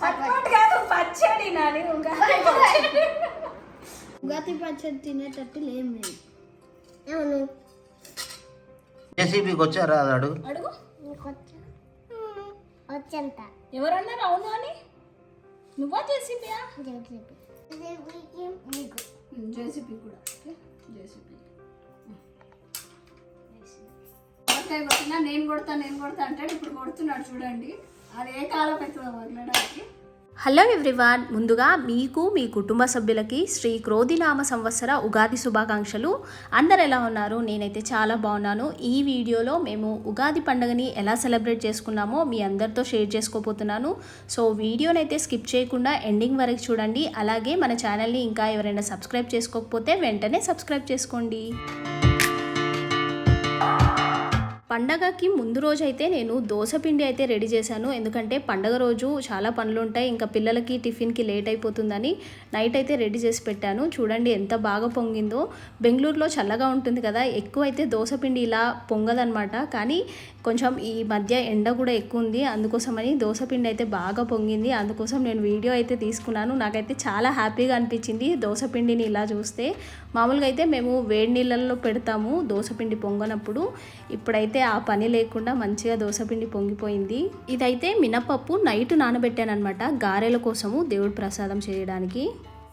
పట్టుకోటి కాదు పచ్చడి నాని ఉగాది పచ్చడి. తినేటట్టు లేం లేదు అవును జేసీబీకి వచ్చారా అది అడుగు. అడుగు వచ్చంత. ఎవరన్నారు? అవును అని నువ్వా జేసీబీయా? జేసీబీ. జేసీబీ కూడా. జేసీబీ కొడతాయి కొట్టినా నేను కొడతా నేను కొడతా అంటాడు. ఇప్పుడు కొడుతున్నాడు చూడండి. అది ఏ కాలం అవుతుందో వదలడానికి. Hello everyone. ముందుగా మీకు మీ కుటుంబ సభ్యులకి శ్రీ క్రోధినామ సంవత్సర ఉగాది శుభాకాంక్షలు. అందరు ఎలా ఉన్నారు? నేనైతే చాలా బాగున్నాను. ఈ వీడియోలో మేము ఉగాది పండుగని ఎలా సెలబ్రేట్ చేసుకున్నామో మీ అందరితో షేర్ చేసుకోబోతున్నాను. సో వీడియోనైతే స్కిప్ చేయకుండా ఎండింగ్ వరకు చూడండి. అలాగే మన ఛానల్ని ఇంకా ఎవరైనా సబ్స్క్రైబ్ చేసుకోకపోతే వెంటనే సబ్స్క్రైబ్ చేసుకోండి. పండగకి ముందు రోజు అయితే నేను దోశ పిండి అయితే రెడీ చేశాను. ఎందుకంటే పండగ రోజు చాలా పనులు ఉంటాయి ఇంకా పిల్లలకి టిఫిన్కి లేట్ అయిపోతుందని నైట్ అయితే రెడీ చేసి పెట్టాను. చూడండి ఎంత బాగా పొంగిందో. బెంగళూరులో చల్లగా ఉంటుంది కదా ఎక్కువ అయితే దోశ పిండి ఇలా పొంగదనమాట కానీ కొంచెం ఈ మధ్య ఎండ కూడా ఎక్కువ ఉంది. అందుకోసమని దోశ పిండి అయితే బాగా పొంగింది. అందుకోసం నేను వీడియో అయితే తీసుకున్నాను. నాకైతే చాలా హ్యాపీగా అనిపించింది దోశ పిండిని ఇలా చూస్తే. మామూలుగా అయితే మేము వేడి నీళ్ళల్లో పెడతాము దోశ పిండి పొంగనప్పుడు. ఇప్పుడైతే ఆ పని లేకుండా మంచిగా దోశపిండి పొంగిపోయింది. ఇదైతే మినపప్పు నైట్ నానబెట్టాను అనమాట గారెల కోసము దేవుడి ప్రసాదం చేయడానికి.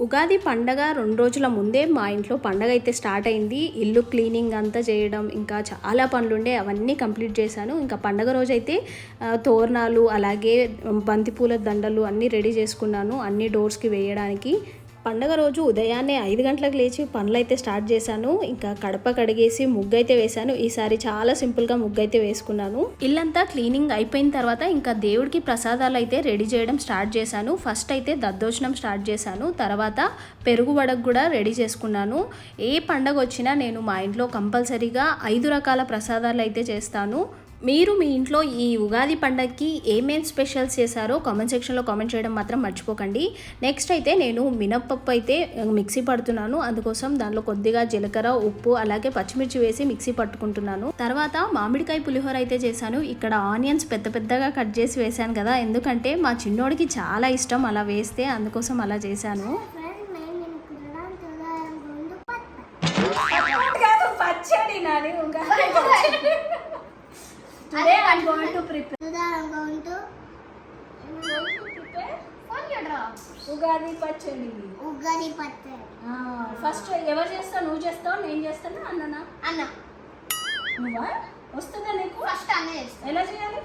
ఉగాది పండగ రెండు రోజుల ముందే మా ఇంట్లో పండగ అయితే స్టార్ట్ అయింది. ఇల్లు క్లీనింగ్ అంతా చేయడం ఇంకా చాలా పనులుండే అవన్నీ కంప్లీట్ చేశాను. ఇంకా పండగ రోజు అయితే తోరణాలు అలాగే బంతిపూల దండలు అన్నీ రెడీ చేసుకున్నాను అన్ని డోర్స్కి వేయడానికి. పండగ రోజు ఉదయాన్నే ఐదు గంటలకు లేచి పనులు అయితే స్టార్ట్ చేశాను. ఇంకా కడప కడిగేసి ముగ్గు అయితే వేశాను. ఈసారి చాలా సింపుల్గా ముగ్గు అయితే వేసుకున్నాను. ఇల్లంతా క్లీనింగ్ అయిపోయిన తర్వాత ఇంకా దేవుడికి ప్రసాదాలు అయితే రెడీ చేయడం స్టార్ట్ చేశాను. ఫస్ట్ అయితే దద్దోజనం స్టార్ట్ చేశాను. తర్వాత పెరుగు వడకు కూడా రెడీ చేసుకున్నాను. ఏ పండగ వచ్చినా నేను మా ఇంట్లో కంపల్సరీగా ఐదు రకాల ప్రసాదాలు అయితే చేస్తాను. మీరు మీ ఇంట్లో ఈ ఉగాది పండగకి ఏమేం స్పెషల్స్ చేశారో కామెంట్ సెక్షన్లో కామెంట్ చేయడం మాత్రం మర్చిపోకండి. నెక్స్ట్ అయితే నేను మినప్పప్పు అయితే మిక్సీ పడుతున్నాను. అందుకోసం దానిలో కొద్దిగా జీలకర్ర ఉప్పు అలాగే పచ్చిమిర్చి వేసి మిక్సీ పట్టుకుంటున్నాను. తర్వాత మామిడికాయ పులిహోర అయితే చేశాను. ఇక్కడ ఆనియన్స్ పెద్ద పెద్దగా కట్ చేసి వేశాను కదా. ఎందుకంటే మా చిన్నోడికి చాలా ఇష్టం అలా వేస్తే అందుకోసం అలా చేశాను. ఫ్రెండ్ నేను Nani Ugadi pachadi today I going to prepare ఉదాహరణకు ఉగాది పచ్చడి. ఉగాది పచ్చడి. ఫస్ట్ ఎవరు చేస్తావు? నువ్వు చేస్తావు? నేను చేస్తాను? అన్ననా? అన్న. నువ్వా? వస్తుందా నీకు? ఫస్ట్ అన్న చేస్తా. ఎలా చేయాలి?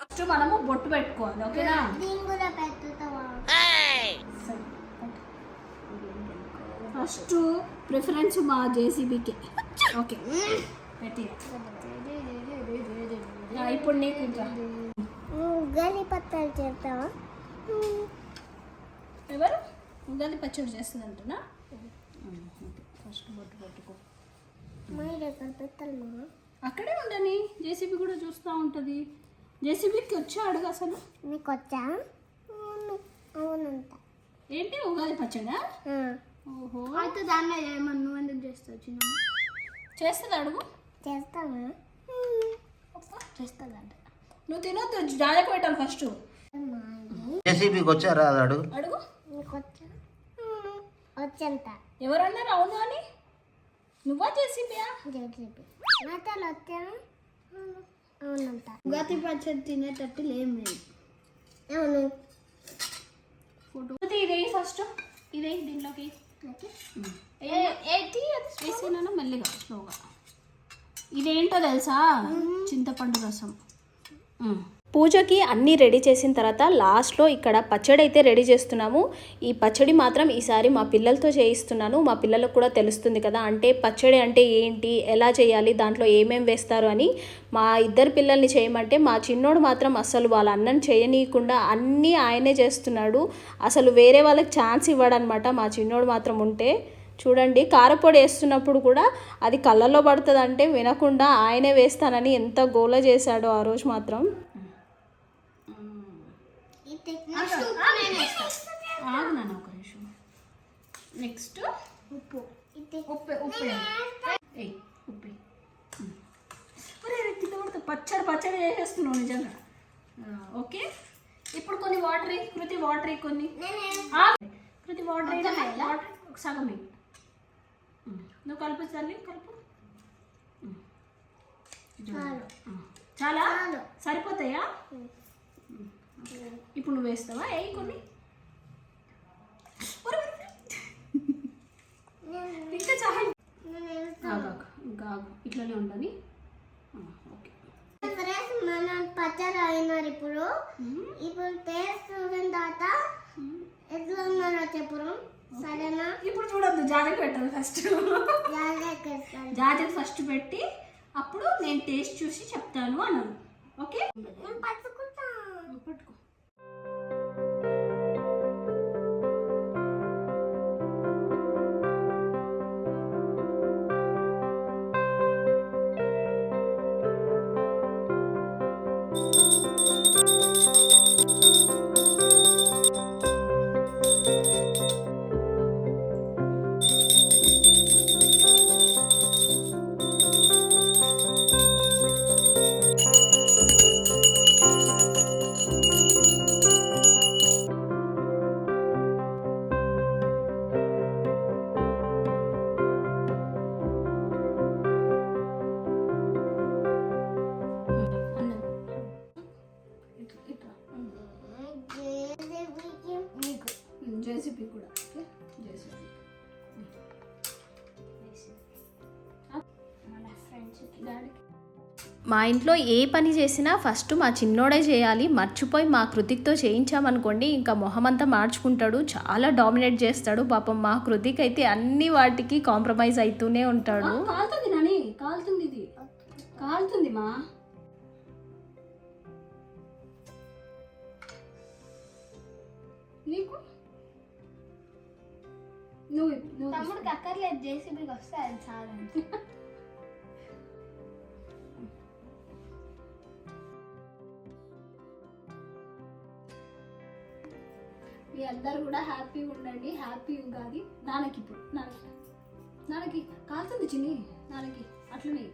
ఫస్ట్ మనము బొట్టు పెట్టుకోవాలి ఓకేనా? దీని కూడా పెట్టుతావా? ఫస్ట్ ప్రిఫరెన్స్ మా జేసీబీకి ఓకే. పెట్టి ఇప్పుడు నీకు ఇంకా. ఉగాది పచ్చడి చేస్తావా? ఎవరు? ఉగాది పచ్చడి చేస్తుందంటున్నా? ఫస్ట్ బొట్టు పెట్టుకో. అక్కడే ఉండని. జేసీబీ కూడా చూస్తూ ఉంటుంది. జేసీబీకి వచ్చి అడుగు అసలు? నీకు వచ్చా? అవును అవునంట. ఏంటి ఉగాది పచ్చడా. ఓహో. అయితే దాన్ని ఏమన్నా నువ్వు ఎందుకు చేస్తావు చిన్న చేస్తుంది అడుగు? చేస్తావా? చేస్తుందంట. నువ్వు తినొద్దు జాగ్రత్త పెట్టాలి ఫస్ట్ జేసీబీకి వచ్చారా అది అడుగు. అడుగు వచ్చంత. ఎవరన్నారు? అవును అని? నువ్వా జేసీబీయా జేసీబీ. మాటలు వచ్చా అవునంట. ఉగాది పచ్చడి తినేటట్టు లేం లేదు అవును. ఫోటో. ఇదే ఫస్ట్ ఇదే దీంట్లోకి. ఏంటి వేసేనా మెల్లిగా స్లోగా ఇదేంటో తెలుసా? చింతపండు రసం. పూజకి అన్నీ రెడీ చేసిన తర్వాత లాస్ట్లో ఇక్కడ పచ్చడి అయితే రెడీ చేస్తున్నాము. ఈ పచ్చడి మాత్రం ఈసారి మా పిల్లలతో చేయిస్తున్నాను. మా పిల్లలకు కూడా తెలుస్తుంది కదా అంటే పచ్చడి అంటే ఏంటి ఎలా చేయాలి దాంట్లో ఏమేమి వేస్తారు అని. మా ఇద్దరు పిల్లల్ని చేయమంటే మా చిన్నోడు మాత్రం అసలు వాళ్ళ అన్నం చేయనీయకుండా అన్నీ ఆయనే చేస్తున్నాడు. అసలు వేరే వాళ్ళకి ఛాన్స్ ఇవ్వడనమాట మా చిన్నోడు మాత్రం ఉంటే. చూడండి కారపొడి వేస్తున్నప్పుడు కూడా అది కళ్ళల్లో పడుతుందంటే వినకుండా ఆయనే వేస్తానని ఎంత గోల చేశాడో ఆ రోజు మాత్రం. నెక్స్ట్ ఉప్పు. ఉప్పు ఉప్పు కింద పచ్చడి పచ్చడి చేసేస్తున్నావు నిజంగా. ఓకే? ఇప్పుడు కొన్ని వాటర్. కృతి వాటర్ కొన్ని. ఆ, కృతి వాటర్. వాటర్ ఒక సగం. నువ్వు కలుపు తల్లి కలుపు. చాలా. సరిపోతాయా. ఇప్పుడు నువ్వు వేస్తావా? వేయి కొన్ని. ఇంకా చాలా. ఆగు. ఇట్లనే ఉండని ఓకే. ఫ్రెండ్స్ మనం పచ్చడి అయినారు ఇప్పుడు. ఇప్పుడు టేస్ట్ చూసిన తర్వాత ఎట్లా ఉన్నారో చెప్పురు సరేనా? ఇప్పుడు చూడొద్దు జాగ్రత్త పెట్టాలి ఫస్ట్ జాగ్రత్త ఫస్ట్ పెట్టి అప్పుడు నేను టేస్ట్ చూసి చెప్తాను అన్నాను. ఓకే పట్టుకుంటా. మా ఇంట్లో ఏ పని చేసినా ఫస్ట్ మా చిన్నోడే చేయాలి. మర్చిపోయి మా కృతిక్తో చేయించామనుకోండి ఇంకా మొహమంతా మార్చుకుంటాడు. చాలా డామినేట్ చేస్తాడు. పాపం మా కృతిక్ అయితే అన్ని వాటికి కాంప్రమైజ్ అవుతూనే ఉంటాడు. కాలుతుంది నాని. కాలుతుంది ఇది. కాలుతుంది మా. నీకు? నువ్వు నువ్వు తమ్ముడికి అక్కర్లేదు. జేసీబీకి వస్తే అది చాలా మీ అందరు కూడా హ్యాపీగా ఉండండి హ్యాపీ ఉగాది నాన్నకి ఇప్పుడు నాన్నకి. నాన్నకి కాల్తుంది చిన్ని నాన్నకి. అట్లనే.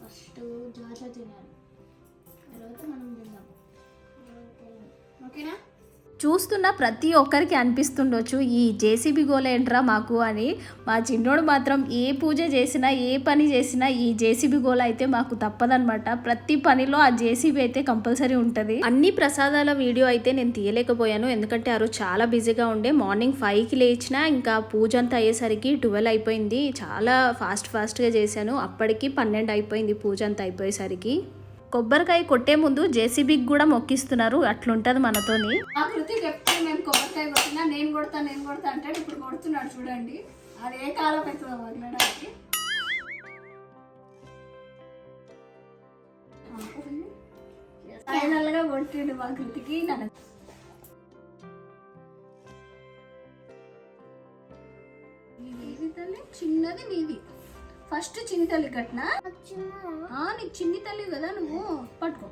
ఫస్ట్ జాగ్రత్త తినాలి. తర్వాత మనం తిందాం. ఓకేనా? చూస్తున్న ప్రతి ఒక్కరికి అనిపిస్తుండొచ్చు ఈ జేసీబీ గోలేంట్రా మాకు అని. మా చిన్నోడు మాత్రం ఏ పూజ చేసినా ఏ పని చేసినా ఈ జేసీబీ గోల అయితే మాకు తప్పదనమాట ప్రతి పనిలో ఆ జేసీబీ అయితే కంపల్సరీ ఉంటుంది. అన్ని ప్రసాదాల వీడియో అయితే నేను తీయలేకపోయాను. ఎందుకంటే ఆ రోజు చాలా బిజీగా ఉండే. మార్నింగ్ ఫైవ్కి లేచిన ఇంకా పూజ అంతా అయ్యేసరికి ట్వెల్వ్ అయిపోయింది. చాలా ఫాస్ట్ ఫాస్ట్గా చేశాను. అప్పటికి పన్నెండు అయిపోయింది పూజ అంతా అయిపోయేసరికి. కొబ్బరికాయ కొట్టే ముందు జేసీబీకి కూడా మొక్కిస్తున్నారు. అట్లుంటది మనతోని. ఆ కృతికి ఎప్పుడు మేము కొబ్బరికాయ కొట్టినా నేను కొడతా నేను కొడతా అంటే ఇప్పుడు కొడుతున్నాడు చూడండి. అది ఏ కాలం అవుతుందో వదలడానికి ఫైనల్ కొట్టిండు మా కృతికి. నన్ను చిన్నది నీది. ఫస్ట్ చిన్ని తల్లి కట్నా నీకు చిన్ని తల్లి కదా నువ్వు. పట్టుకో.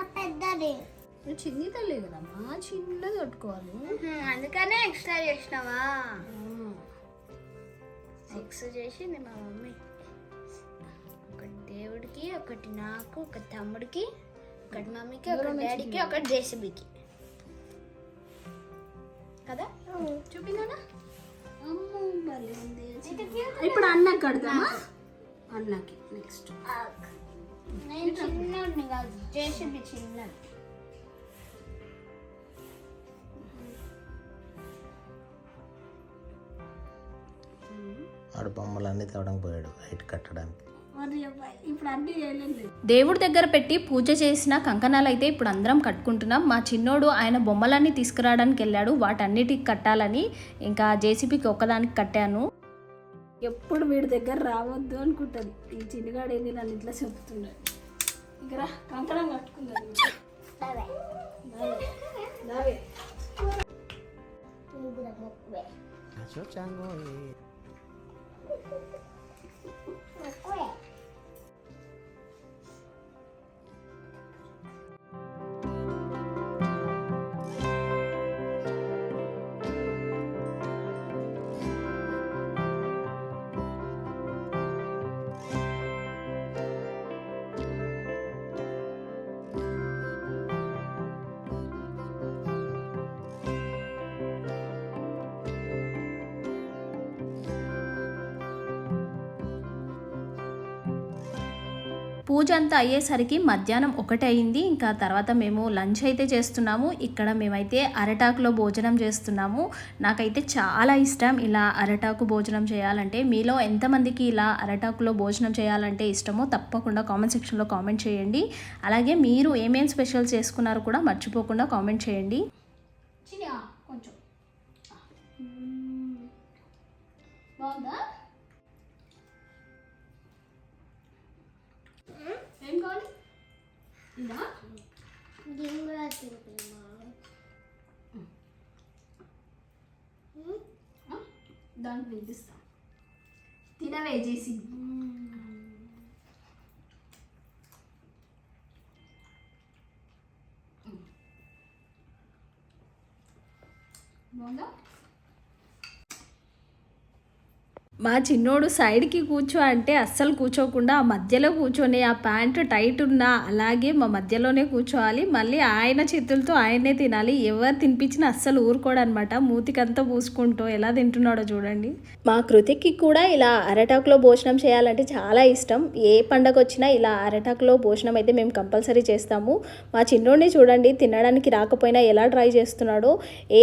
పెద్దది. నువ్వు చిన్ని తల్లి కదమ్మా చిన్నది పట్టుకోవాలి అందుకనే ఎక్స్ట్రా చేసినావా? సిక్స్ చేసింది మా మమ్మీ. ఒకటి దేవుడికి ఒకటి నాకు ఒక తమ్ముడికి ఒకటి మమ్మీకి ఒకటి డాడీకి ఒకటి జేసీబీకి. కదా? చూపిందా ఇప్పుడు అన్నకి కడదామా? అన్నకి నెక్స్ట్ నేను చిన్నోడిని కాదు జేసీబీ చిన్నది ఆడు బొమ్మలన్నీ తేవడానికి పోయాడు హైట్ కట్టడానికి. మరి అబ్బాయి ఇప్పుడు అన్నీ చేయలేదు దేవుడి దగ్గర పెట్టి పూజ చేసిన కంకణాలు అయితే ఇప్పుడు అందరం కట్టుకుంటున్నాం. మా చిన్నోడు ఆయన బొమ్మలన్నీ తీసుకురావడానికి వెళ్ళాడు. వాటన్నిటికి కట్టాలని ఇంకా జేసీబీకి ఒక్కదానికి కట్టాను. ఎప్పుడు వీడి దగ్గర రావద్దు అనుకుంటుంది. ఈ చిన్నగాడు ఏంది నన్ను ఇట్లా చెప్తున్నాడు. ఇక రా కంకణం. దావే. పూజ అంతా అయ్యేసరికి మధ్యాహ్నం ఒకటి అయింది ఇంకా తర్వాత మేము లంచ్ అయితే చేస్తున్నాము. ఇక్కడ మేమైతే అరటాకులో భోజనం చేస్తున్నాము. నాకైతే చాలా ఇష్టం ఇలా అరటాకు భోజనం చేయాలంటే. మీలో ఎంతమందికి ఇలా అరటాకులో భోజనం చేయాలంటే ఇష్టమో తప్పకుండా కామెంట్ సెక్షన్లో కామెంట్ చేయండి. అలాగే మీరు ఏమేం స్పెషల్ చేసుకున్నారో కూడా మర్చిపోకుండా కామెంట్ చేయండి. కొంచెం. బాగుందా? వినిపిస్తా. తినవే చేసి బాగుందా? మా చిన్నోడు సైడ్కి కూర్చో అంటే అస్సలు కూర్చోకుండా ఆ మధ్యలో కూర్చొని ఆ ప్యాంట్ టైట్ ఉన్నా అలాగే మా మధ్యలోనే కూర్చోవాలి. మళ్ళీ ఆయన చేతులతో ఆయనే తినాలి. ఎవరు తినిపించినా అస్సలు ఊరుకోడనమాట. మూతికంతా పూసుకుంటూ ఎలా తింటున్నాడో చూడండి. మా కృతికి కూడా ఇలా అరటాకులో భోజనం చేయాలంటే చాలా ఇష్టం. ఏ పండగ వచ్చినా ఇలా అరటాకులో భోజనం అయితే మేము కంపల్సరీ చేస్తాము. మా చిన్నోడిని చూడండి తినడానికి రాకపోయినా ఎలా ట్రై చేస్తున్నాడో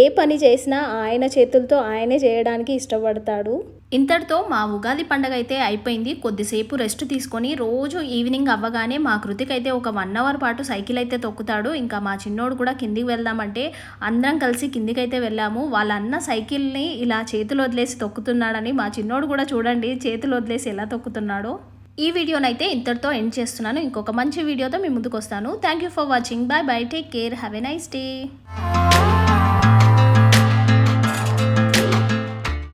ఏ పని చేసినా ఆయన చేతులతో ఆయనే చేయడానికి ఇష్టపడతాడు. ఇంతటితో మా ఉగాది పండగ అయితే అయిపోయింది. కొద్దిసేపు రెస్ట్ తీసుకొని రోజు ఈవినింగ్ అవ్వగానే మా కృతిక్ అయితే ఒక వన్ అవర్ పాటు సైకిల్ అయితే తొక్కుతాడు. ఇంకా మా చిన్నోడు కూడా కిందికి వెళ్దామంటే అందరం కలిసి కిందికి అయితే వెళ్ళాము. వాళ్ళ అన్న సైకిల్ని ఇలా చేతులు వదిలేసి తొక్కుతున్నాడని మా చిన్నోడు కూడా చూడండి చేతులు వదిలేసి ఎలా తొక్కుతున్నాడో. ఈ వీడియోనైతే ఇంతటితో ఎండ్ చేస్తున్నాను. ఇంకొక మంచి వీడియోతో మీ ముందుకు వస్తాను thank you for watching bye bye take care have a nice day